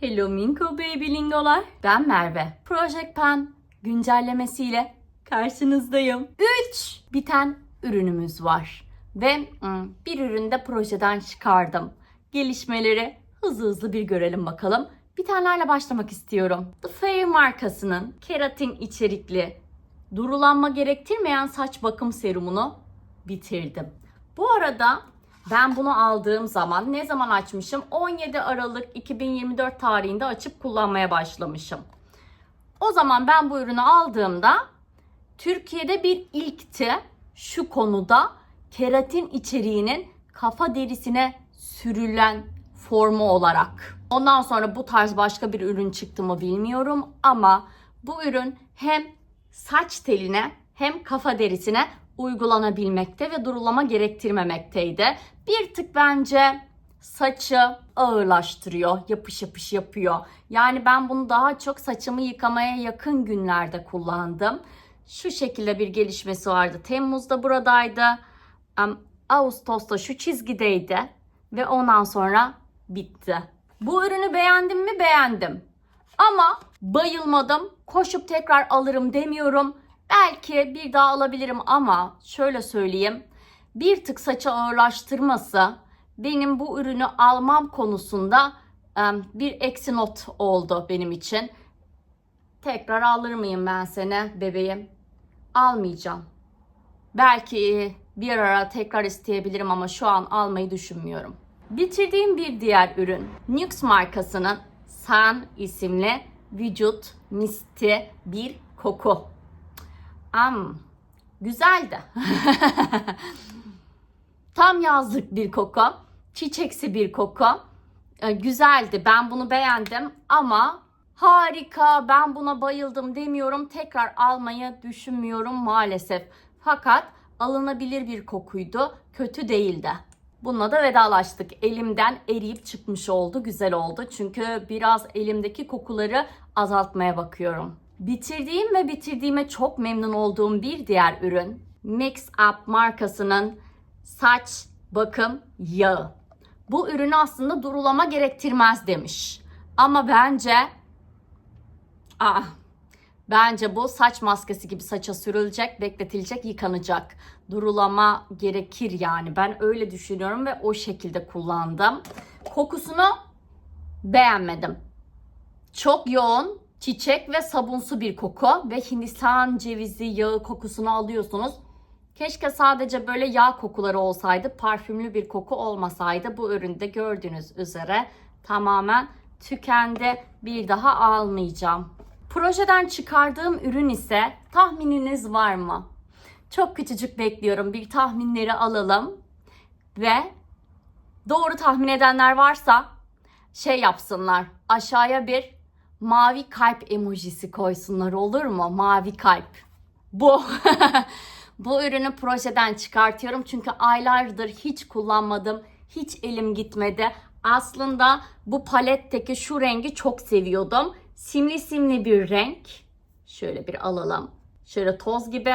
Hello Minko Baby Lingolar. Ben Merve. Project Pen güncellemesiyle karşınızdayım. 3 biten ürünümüz var. Ve bir ürünü de projeden çıkardım. Gelişmeleri hızlı hızlı bir görelim bakalım. Bitenlerle başlamak istiyorum. The Fair markasının keratin içerikli durulanma gerektirmeyen saç bakım serumunu bitirdim. Bu arada ben bunu aldığım zaman ne zaman açmışım? 17 Aralık 2024 tarihinde açıp kullanmaya başlamışım. O zaman ben bu ürünü aldığımda Türkiye'de bir ilkti şu konuda keratin içeriğinin kafa derisine sürülen formu olarak. Ondan sonra bu tarz başka bir ürün çıktı mı bilmiyorum ama bu ürün hem saç teline hem kafa derisine uygulanabilmekte ve durulama gerektirmemekteydi. Bir tık bence saçı ağırlaştırıyor, yapış yapış yapıyor. Yani ben bunu daha çok saçımı yıkamaya yakın günlerde kullandım. Şu şekilde bir gelişmesi vardı. Temmuz'da buradaydı. Ağustos'ta şu çizgideydi ve ondan sonra bitti. Bu ürünü beğendim mi? Beğendim. Ama bayılmadım. Koşup tekrar alırım demiyorum. Belki bir daha alabilirim ama şöyle söyleyeyim. Bir tık saçı ağırlaştırması benim bu ürünü almam konusunda bir eksi not oldu benim için. Tekrar alır mıyım ben seni bebeğim? Almayacağım. Belki bir ara tekrar isteyebilirim ama şu an almayı düşünmüyorum. Bitirdiğim bir diğer ürün NYX markasının Sun isimli vücut misti bir koku. Am, güzeldi. Tam yazlık bir koku. Çiçeksi bir koku. Ee, güzeldi. Ben bunu beğendim ama harika ben buna bayıldım demiyorum. Tekrar almayı düşünmüyorum maalesef. Fakat alınabilir bir kokuydu. Kötü değildi. Bununla da vedalaştık. Elimden eriyip çıkmış oldu. Güzel oldu. Çünkü biraz elimdeki kokuları azaltmaya bakıyorum. Bitirdiğim ve bitirdiğime çok memnun olduğum bir diğer ürün Mix Up markasının saç bakım yağı. Bu ürünü aslında durulama gerektirmez demiş. Ama bence Aa, bence bu saç maskesi gibi saça sürülecek, bekletilecek, yıkanacak. Durulama gerekir yani. Ben öyle düşünüyorum ve o şekilde kullandım. Kokusunu beğenmedim. Çok yoğun, çiçek ve sabunsu bir koku ve Hindistan cevizi yağı kokusunu alıyorsunuz. Keşke sadece böyle yağ kokuları olsaydı, parfümlü bir koku olmasaydı. Bu üründe gördüğünüz üzere tamamen tükendi. Bir daha almayacağım. Projeden çıkardığım ürün ise tahmininiz var mı? Çok küçücük bekliyorum. Bir tahminleri alalım. Ve doğru tahmin edenler varsa şey yapsınlar. Aşağıya bir mavi kalp emojisi koysunlar olur mu? Mavi kalp. Bu. Bu ürünü projeden çıkartıyorum çünkü aylardır hiç kullanmadım. Hiç elim gitmedi. Aslında bu paletteki şu rengi çok seviyordum. Simli simli bir renk. Şöyle bir alalım. Şöyle toz gibi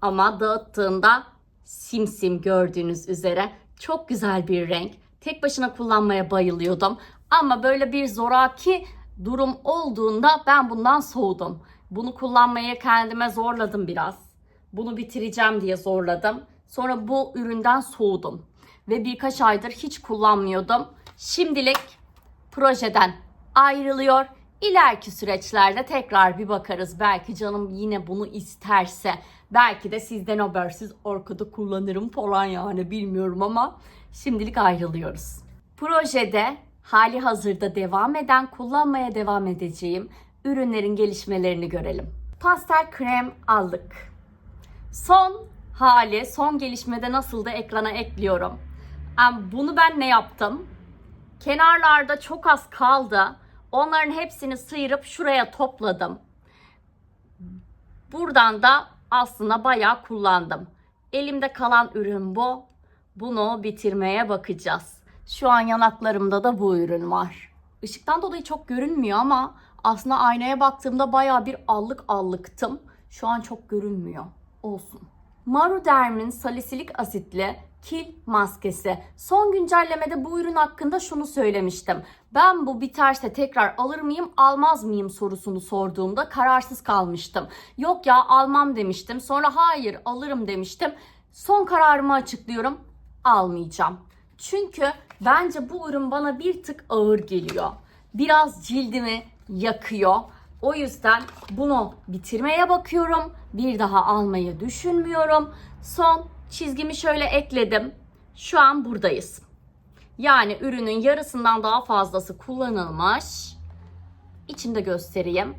ama dağıttığında simsim gördüğünüz üzere çok güzel bir renk. Tek başına kullanmaya bayılıyordum. Ama böyle bir zoraki durum olduğunda ben bundan soğudum. Bunu kullanmaya kendime zorladım biraz. Bunu bitireceğim diye zorladım. Sonra bu üründen soğudum. Ve birkaç aydır hiç kullanmıyordum. Şimdilik projeden ayrılıyor. İleriki süreçlerde tekrar bir bakarız. Belki canım yine bunu isterse. Belki de sizden habersiz arkada kullanırım falan yani bilmiyorum ama şimdilik ayrılıyoruz. Projede hali hazırda devam eden, kullanmaya devam edeceğim ürünlerin gelişmelerini görelim. Pastel krem aldık. Son hali, son gelişmede nasıl da ekrana ekliyorum. Bunu ben ne yaptım? Kenarlarda çok az kaldı. Onların hepsini sıyırıp şuraya topladım. Buradan da aslında bayağı kullandım. Elimde kalan ürün bu. Bunu bitirmeye bakacağız. Şu an yanaklarımda da bu ürün var. Işıktan dolayı çok görünmüyor ama aslında aynaya baktığımda bayağı bir allık allıktım. Şu an çok görünmüyor. Olsun. Maruderm'in salisilik asitli kil maskesi. Son güncellemede bu ürün hakkında şunu söylemiştim. Ben bu biterse tekrar alır mıyım, almaz mıyım sorusunu sorduğumda kararsız kalmıştım. Yok ya almam demiştim. Sonra hayır alırım demiştim. Son kararımı açıklıyorum. Almayacağım. Çünkü bence bu ürün bana bir tık ağır geliyor. Biraz cildimi yakıyor. O yüzden bunu bitirmeye bakıyorum. Bir daha almayı düşünmüyorum. Son çizgimi şöyle ekledim. Şu an buradayız. Yani ürünün yarısından daha fazlası kullanılmış. İçinde göstereyim.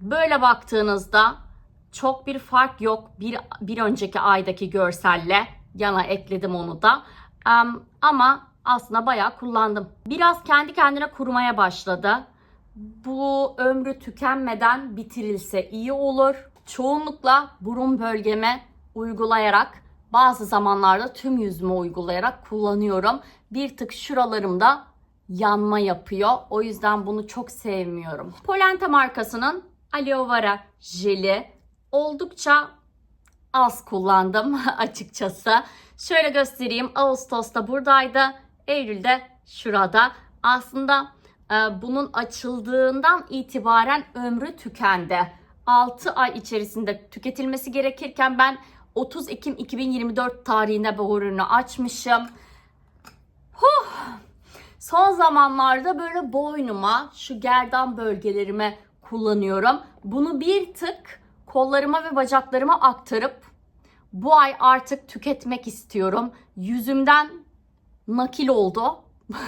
Böyle baktığınızda çok bir fark yok. Bir, bir önceki aydaki görselle yana ekledim onu da. Em, ama aslında bayağı kullandım. Biraz kendi kendine kurumaya başladı. Bu ömrü tükenmeden bitirilse iyi olur. Çoğunlukla burun bölgeme uygulayarak bazı zamanlarda tüm yüzüme uygulayarak kullanıyorum. Bir tık şuralarımda yanma yapıyor. O yüzden bunu çok sevmiyorum. Polenta markasının aloe vera jeli oldukça az kullandım açıkçası. Şöyle göstereyim. Ağustos'ta buradaydı. Eylül'de şurada. Aslında e, bunun açıldığından itibaren ömrü tükendi. 6 ay içerisinde tüketilmesi gerekirken ben 30 Ekim 2024 tarihinde bu ürünü açmışım. Huh! Son zamanlarda böyle boynuma, şu gerdan bölgelerime kullanıyorum. Bunu bir tık kollarıma ve bacaklarıma aktarıp bu ay artık tüketmek istiyorum. Yüzümden nakil oldu.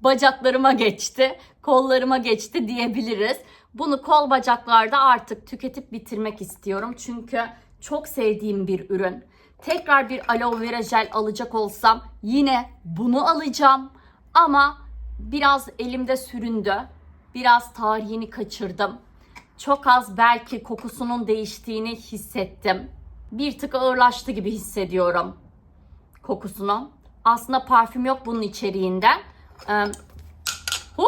Bacaklarıma geçti, kollarıma geçti diyebiliriz. Bunu kol bacaklarda artık tüketip bitirmek istiyorum. Çünkü çok sevdiğim bir ürün. Tekrar bir aloe vera jel alacak olsam yine bunu alacağım. Ama biraz elimde süründü. Biraz tarihini kaçırdım. Çok az belki kokusunun değiştiğini hissettim. Bir tık ağırlaştı gibi hissediyorum kokusunu. Aslında parfüm yok bunun içeriğinde. Ee, hu,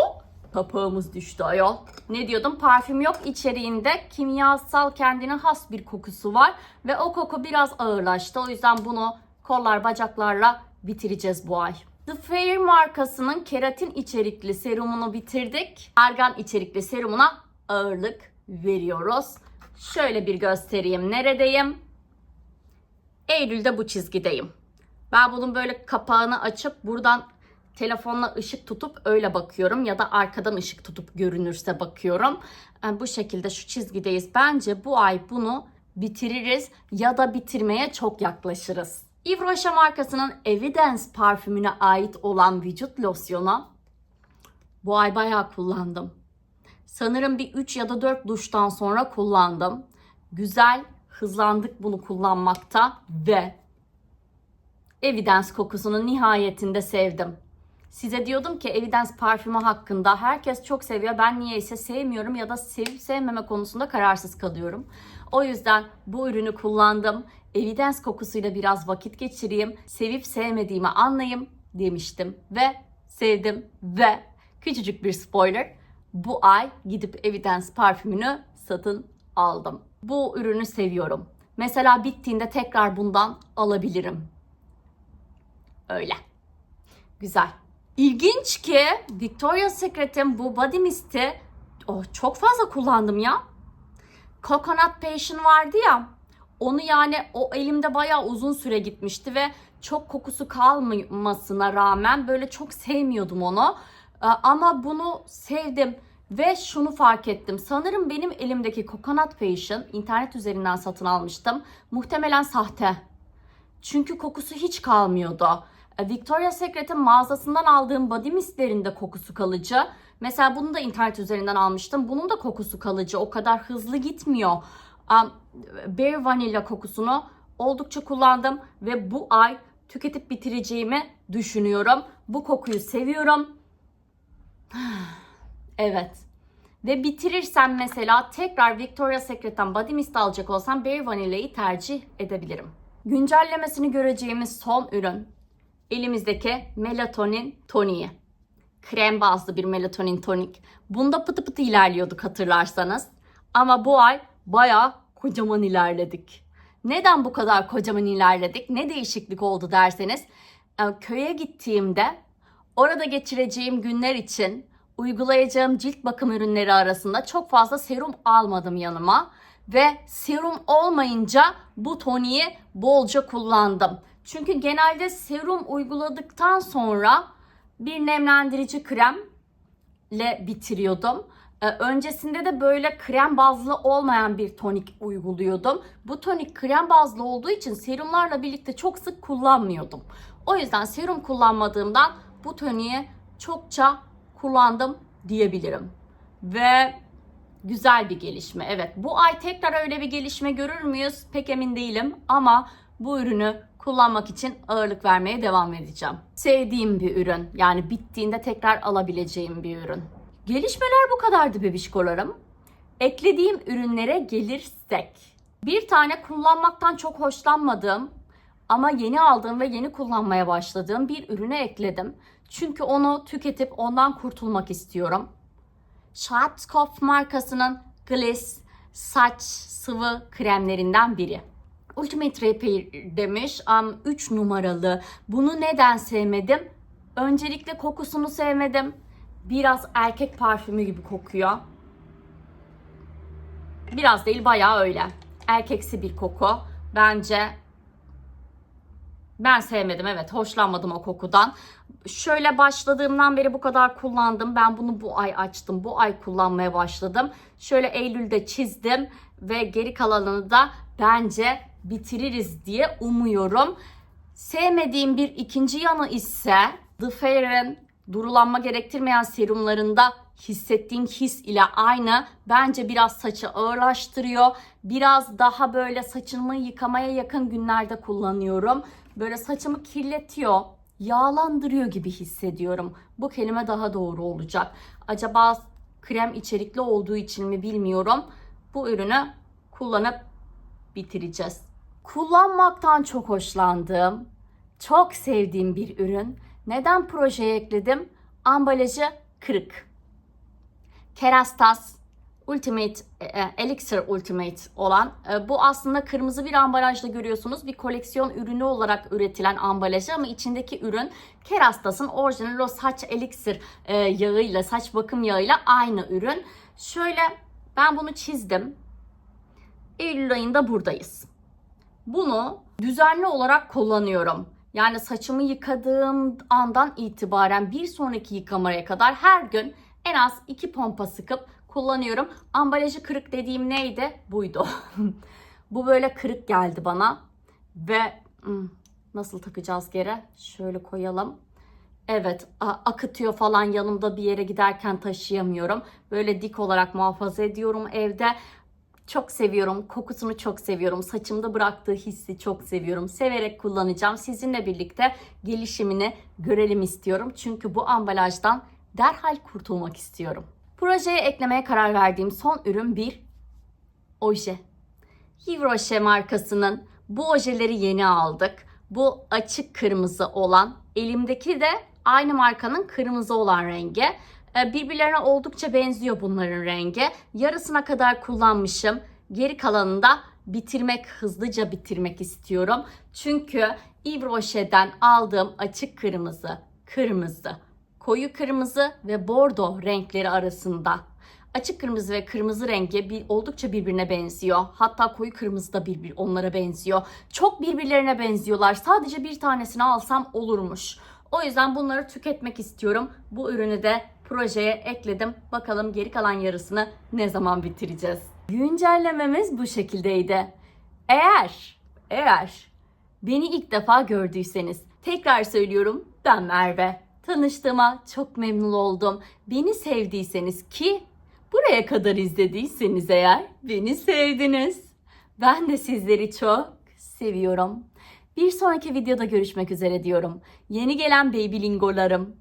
kapağımız düştü ayol. Ne diyordum? Parfüm yok içeriğinde. Kimyasal kendine has bir kokusu var. Ve o koku biraz ağırlaştı. O yüzden bunu kollar bacaklarla bitireceğiz bu ay. The Fair markasının keratin içerikli serumunu bitirdik. Argan içerikli serumuna ağırlık veriyoruz. Şöyle bir göstereyim. Neredeyim? Eylül'de bu çizgideyim. Ben bunun böyle kapağını açıp buradan telefonla ışık tutup öyle bakıyorum ya da arkadan ışık tutup görünürse bakıyorum. Yani bu şekilde şu çizgideyiz. Bence bu ay bunu bitiririz ya da bitirmeye çok yaklaşırız. Yves Rocher markasının Evidence parfümüne ait olan vücut losyonu bu ay bayağı kullandım. Sanırım bir 3 ya da 4 duştan sonra kullandım. Güzel, hızlandık bunu kullanmakta ve Evidence kokusunu nihayetinde sevdim. Size diyordum ki Evidence parfümü hakkında herkes çok seviyor. Ben niyeyse sevmiyorum ya da sevip sevmeme konusunda kararsız kalıyorum. O yüzden bu ürünü kullandım. Evidence kokusuyla biraz vakit geçireyim. Sevip sevmediğimi anlayayım demiştim. Ve sevdim ve küçücük bir spoiler. Bu ay gidip Evidence parfümünü satın aldım. Bu ürünü seviyorum. Mesela bittiğinde tekrar bundan alabilirim. Öyle. Güzel. İlginç ki Victoria's Secret'in bu body mist'i oh, çok fazla kullandım ya. Coconut Passion vardı ya. Onu yani o elimde bayağı uzun süre gitmişti ve çok kokusu kalmamasına rağmen böyle çok sevmiyordum onu. Ee, Ama bunu sevdim ve şunu fark ettim. Sanırım benim elimdeki Coconut Passion internet üzerinden satın almıştım. Muhtemelen sahte. Çünkü kokusu hiç kalmıyordu. E, Victoria's Secret'in mağazasından aldığım body mistlerinde kokusu kalıcı. Mesela bunu da internet üzerinden almıştım. Bunun da kokusu kalıcı. O kadar hızlı gitmiyor. Um, Bare Vanilla kokusunu oldukça kullandım ve bu ay tüketip bitireceğimi düşünüyorum. Bu kokuyu seviyorum. Evet. Ve bitirirsem mesela tekrar Victoria's Secret'ten body mist alacak olsam Bare Vanilla'yı tercih edebilirim. Güncellemesini göreceğimiz son ürün elimizdeki melatonin toniği. Krem bazlı bir melatonin tonik. Bunda pıtı pıtı ilerliyorduk hatırlarsanız. Ama bu ay bayağı kocaman ilerledik. Neden bu kadar kocaman ilerledik? Ne değişiklik oldu derseniz e, köye gittiğimde orada geçireceğim günler için uygulayacağım cilt bakım ürünleri arasında çok fazla serum almadım yanıma ve serum olmayınca bu toniği bolca kullandım. Çünkü genelde serum uyguladıktan sonra bir nemlendirici kremle bitiriyordum. Ee, öncesinde de böyle krem bazlı olmayan bir tonik uyguluyordum. Bu tonik krem bazlı olduğu için serumlarla birlikte çok sık kullanmıyordum. O yüzden serum kullanmadığımdan bu toniği çokça kullandım diyebilirim. Ve güzel bir gelişme. Evet bu ay tekrar öyle bir gelişme görür müyüz? Pek emin değilim ama bu ürünü kullanmak için ağırlık vermeye devam edeceğim. Sevdiğim bir ürün. Yani bittiğinde tekrar alabileceğim bir ürün. Gelişmeler bu kadardı bebişkolarım. Eklediğim ürünlere gelirsek. Bir tane kullanmaktan çok hoşlanmadığım ama yeni aldığım ve yeni kullanmaya başladığım bir ürüne ekledim. Çünkü onu tüketip ondan kurtulmak istiyorum. Schwarzkopf markasının Gliss saç sıvı kremlerinden biri. Ultimate Repair demiş. 3 numaralı. Bunu neden sevmedim? Öncelikle kokusunu sevmedim. Biraz erkek parfümü gibi kokuyor. Biraz değil bayağı öyle. Erkeksi bir koku. Bence ben sevmedim evet hoşlanmadım o kokudan. Şöyle başladığımdan beri bu kadar kullandım. Ben bunu bu ay açtım. Bu ay kullanmaya başladım. Şöyle Eylül'de çizdim ve geri kalanını da bence bitiririz diye umuyorum. Sevmediğim bir ikinci yanı ise The Fair'in durulanma gerektirmeyen serumlarında hissettiğim his ile aynı. Bence biraz saçı ağırlaştırıyor. Biraz daha böyle saçımı yıkamaya yakın günlerde kullanıyorum. Böyle saçımı kirletiyor, yağlandırıyor gibi hissediyorum. Bu kelime daha doğru olacak. Acaba krem içerikli olduğu için mi bilmiyorum. Bu ürünü kullanıp bitireceğiz. Kullanmaktan çok hoşlandığım, çok sevdiğim bir ürün. Neden projeye ekledim? Ambalajı kırık. Kerastas Ultimate, e, Elixir Ultimate olan e, bu aslında kırmızı bir ambalajda görüyorsunuz. Bir koleksiyon ürünü olarak üretilen ambalajı ama içindeki ürün Kerastas'ın orijinal o saç elixir e, yağıyla, saç bakım yağıyla aynı ürün. Şöyle ben bunu çizdim. Eylül ayında buradayız. Bunu düzenli olarak kullanıyorum. Yani saçımı yıkadığım andan itibaren bir sonraki yıkamaya kadar her gün en az iki pompa sıkıp kullanıyorum. Ambalajı kırık dediğim neydi? Buydu. Bu böyle kırık geldi bana. Ve hmm, nasıl takacağız geri? Şöyle koyalım. Evet akıtıyor falan yanımda bir yere giderken taşıyamıyorum. Böyle dik olarak muhafaza ediyorum evde. Çok seviyorum. Kokusunu çok seviyorum. Saçımda bıraktığı hissi çok seviyorum. Severek kullanacağım. Sizinle birlikte gelişimini görelim istiyorum. Çünkü bu ambalajdan derhal kurtulmak istiyorum. Projeye eklemeye karar verdiğim son ürün bir oje. Rocher markasının bu ojeleri yeni aldık. Bu açık kırmızı olan, elimdeki de aynı markanın kırmızı olan rengi. Ee, birbirlerine oldukça benziyor bunların rengi. Yarısına kadar kullanmışım. Geri kalanını da bitirmek, hızlıca bitirmek istiyorum. Çünkü Yves Rocher'den aldığım açık kırmızı, kırmızı, koyu kırmızı ve bordo renkleri arasında. Açık kırmızı ve kırmızı rengi bir, oldukça birbirine benziyor. Hatta koyu kırmızı da birbir onlara benziyor. Çok birbirlerine benziyorlar. Sadece bir tanesini alsam olurmuş. O yüzden bunları tüketmek istiyorum. Bu ürünü de projeye ekledim. Bakalım geri kalan yarısını ne zaman bitireceğiz. Güncellememiz bu şekildeydi. Eğer, eğer beni ilk defa gördüyseniz tekrar söylüyorum ben Merve. Tanıştığıma çok memnun oldum. Beni sevdiyseniz ki buraya kadar izlediyseniz eğer beni sevdiniz. Ben de sizleri çok seviyorum. Bir sonraki videoda görüşmek üzere diyorum. Yeni gelen baby lingolarım.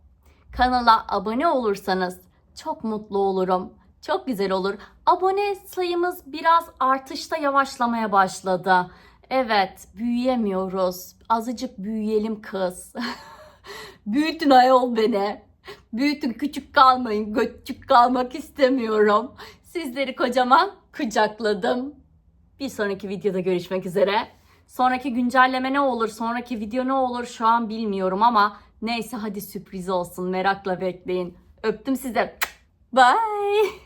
Kanala abone olursanız çok mutlu olurum. Çok güzel olur. Abone sayımız biraz artışta yavaşlamaya başladı. Evet, büyüyemiyoruz. Azıcık büyüyelim kız. Büyütün ayol beni. Büyütün küçük kalmayın. Küçük kalmak istemiyorum. Sizleri kocaman kucakladım. Bir sonraki videoda görüşmek üzere. Sonraki güncelleme ne olur? Sonraki video ne olur? Şu an bilmiyorum ama neyse hadi sürpriz olsun. Merakla bekleyin. Öptüm size. Bye.